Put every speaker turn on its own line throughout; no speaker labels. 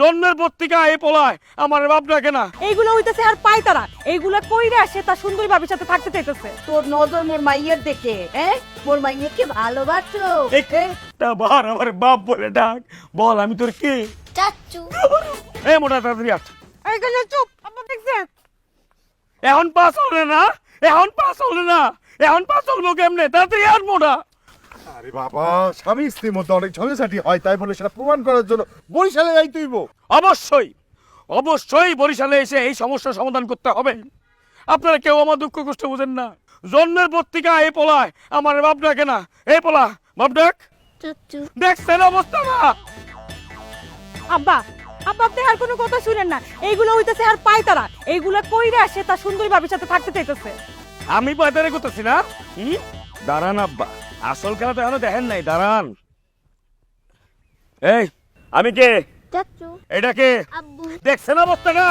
জন্মের পত্রিকা এ পলায় আমার বাপ ডাকে না।
এইগুলো হইতেছে আর পায়তারা এইগুলা কইরা সে তার সুন্দরী ভাবির সাথে থাকতে চাইতেছে।
তোর নজর মোর মাইয়ের দেখে হ্যাঁ মোর মাইয়েরকে ভালোবাসো
একটা বার আমার বাপ বলে ডাক বল আমি তোর কে?
চাচু।
এ মোটা তাড়াতাড়ি আস
এইখানে চুপ আপনি দেখছেন
এখন পাস হলে না এখন পাস হলে না এখন পাস হলবো কেমনে? তাড়াতাড়ি আর মোটা।
আরে বাবা স্বামী স্ত্রীর মধ্যে অনেক ঝগড়াঝাটি হয় তাই বলে সেটা প্রমাণ করার জন্য বরিশালে যাই তুইব
অবশ্যই অবশ্যই বরিশালে এসে এই সমস্যার সমাধান করতে হবে। আপনারা কেউ আমার দুঃখ কষ্ট বুঝেন না। জন্মের পত্রিকা এ পলায় আমার বাপ ডাকে না। এ পলা বাপ ডাক। দেখছেন অবস্থা না?
আব্বা আব্বা আপনি আর কোনো কথা শুনেন না। এইগুলো হইতেছে আর পায়তারা। এইগুলা কইরা সে তার সুন্দরী ভাবির সাথে থাকতে চাইতেছে।
আমি বাজারে করতেছি না? দাঁড়ান আব্বা। আসল খেলা তো এখনও দেখেন নাই দাঁড়ান। এই আমি কে?
চাচু
এটা কে?
আব্বু।
দেখছেন অবস্থাটা?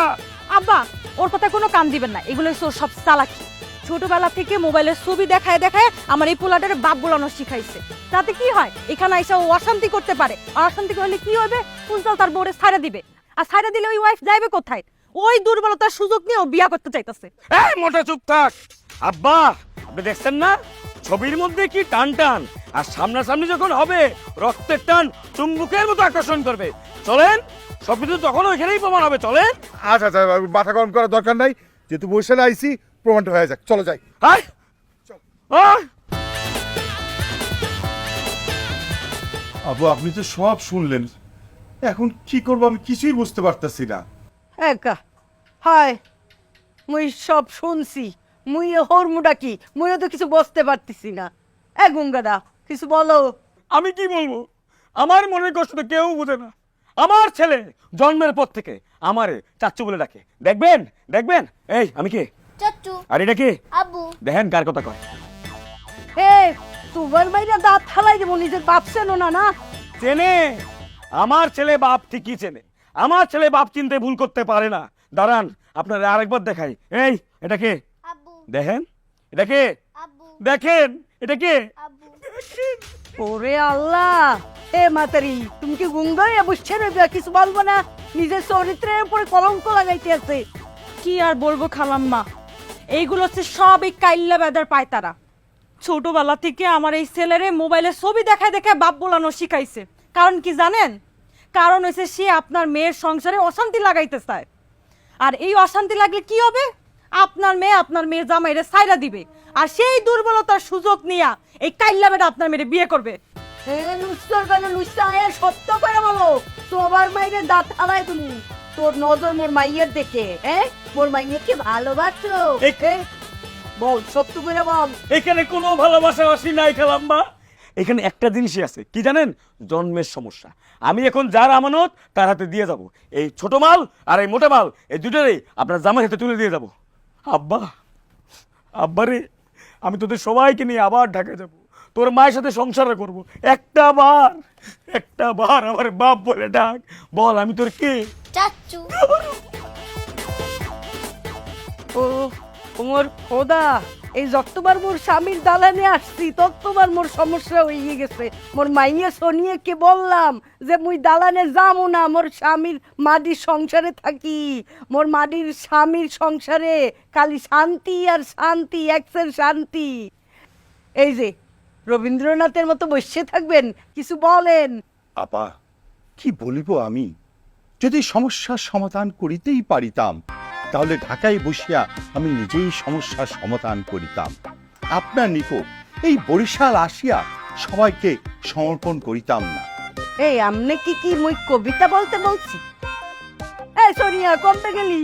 আব্বা ওর কথা কোনো কান দিবেন না এগুলো সব চালাকি। ছোটবেলা থেকে মোবাইলের ছবি দেখায় দেখায় আমার এই পোলাটারে বাপ বোলানো শিখাইছে। তাতে কি হয়? এখানে এসে ও অশান্তি করতে পারে। আর অশান্তি করলে কি হবে? কুন্তল তার বোরে ছাড়া দিবে। আর ছাড়া দিলে ওই ওয়াইফ যাইবে কোথায়? ওই দুর্বলতার সুযোগ নিয়ে ও বিয়া করতে চাইতেছে।
এই মোটা চুপ থাক। আব্বা আপনি দেখছেন না? ছবির মধ্যে কি টান টান আর সামনাসামনি যখন হবে রক্তের টান চুম্বুকের মতো আকর্ষণ করবে। চলেন সব কিছু তখন ওইখানেই প্রমাণ হবে চলেন।
আচ্ছা আচ্ছা মাথা গরম করার দরকার নাই। যেহেতু বরিশালে আইসি প্রমাণটা হয়ে যাক। চলো যাই।
হাই!
আবু আপনি তো সব শুনলেন। এখন কি করব আমি কিছুই বুঝতে পারতেছি না।
একা। হায় মুই সব শুনছি। মুই হরমুডা কি? মুইও তো কিছু বুঝতে পারতেছি না। এ গঙ্গাদা কিছু বলো।
আমি কি বলব? আমার মনের কষ্ট তো কেউ বোঝে না। আমার ছেলে জন্মের পর থেকে আমারে চাচ্চু বলে ডাকে। দেখবেন? দেখবেন? এই আমি কে?
চাচু
আর এটা কে?
আব্বু।
দেখেন কার কথা কয়।
এ তোমার বাইরে দাঁত ফালাই দেবো নিজের বাপ চেনো না না?
চেনে। আমার ছেলে বাপ ঠিকই চেনে। আমার ছেলে বাপ চিনতে ভুল করতে পারে না। দাঁড়ান আপনার আরেকবার দেখাই। এই এটা কে? দেখেন? এটা কে? দেখেন? এটা কে?
ওরে আল্লাহ! এ মাতারি তুমি কি গুঙ্গাই বসছে রইবে? কিছু বলব না? নিজের চরিত্রের উপরে কলঙ্ক লাগাইতে আছে।
কি আর বলব খালাম্মা? এইগুলো হচ্ছে সব এই কাইল্লা বেদার পায়তারা। ছোটবেলা থেকে আমার এই ছেলেরে মোবাইলে ছবি দেখায় দেখায় বাপ বোলানো শিখাইছে। কারণ কি জানেন? কারণ হচ্ছে সে আপনার মেয়ের সংসারে অশান্তি লাগাইতে চায়। আর এই অশান্তি লাগলে কি হবে? আপনার মেয়ে আপনার মেয়ের জামাইরে সাইরা দিবে। আর সেই দুর্বলতার সুযোগ নিয়া এই কাইল্লা বেটা আপনার মেয়েরে বিয়ে করবে।
কেন? আয়া সত্য করে বলো। তোমার মাইরে দাঁত হারায় তুমি। তোর নজর মোর মাইয়ের দেখে হ্যাঁ মোর মাইয়েরকে ভালোবাসো বল সত্য করে বল।
এখানে কোনো ভালোবাসাবাসি নাই খেলাম্বা এখানে একটা জিনিসই আছে। কি জানেন? জন্মের সমস্যা। আমি এখন যার আমানত তার হাতে দিয়ে যাব। এই ছোট মাল আর এই মোটা মাল এই দুটোরই আপনার জামাই হাতে তুলে দিয়ে যাব। আব্বা আব্বা রে আমি তোদের সবাইকে নিয়ে আবার ঢাকা যাব। তোর মায়ের সাথে সংসার করব। একটা বার একটা বার আমার বাপ বলে ডাক বল আমি তোর কে?
চাচু।
ও ওমর খোদা। এই যতবার মোর স্বামীর দালানে আসছি, ততবার মোর সমস্যা হয়ে গেছে। মোর মাইয়ে শনিয়ে কে বললাম যে, মুই দালানে যাব না, মোর স্বামীর মাটির সংসারে থাকি। মোর মাটির স্বামীর সংসারে খালি শান্তি আর শান্তি, একসের শান্তি। এই যে, রবীন্দ্রনাথের মতো বসে থাকবেন, কিছু বলেন।
আপা, কি বলিব আমি? যদি সমস্যার সমাধান করিতেই পারিতাম। তাহলে ঢাকায় বসিয়া আমি নিজেই সমস্যার সমাধান করিতাম। আপনার নিকট এই বরিশাল আসিয়া সবাইকে সমর্পণ করিতাম না।
এই, আমনে কি কি মই কবিতা বলতে বলছি? এ সোনিয়া, কমতে গেলি?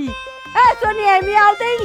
এ সোনিয়া আমি আলতেই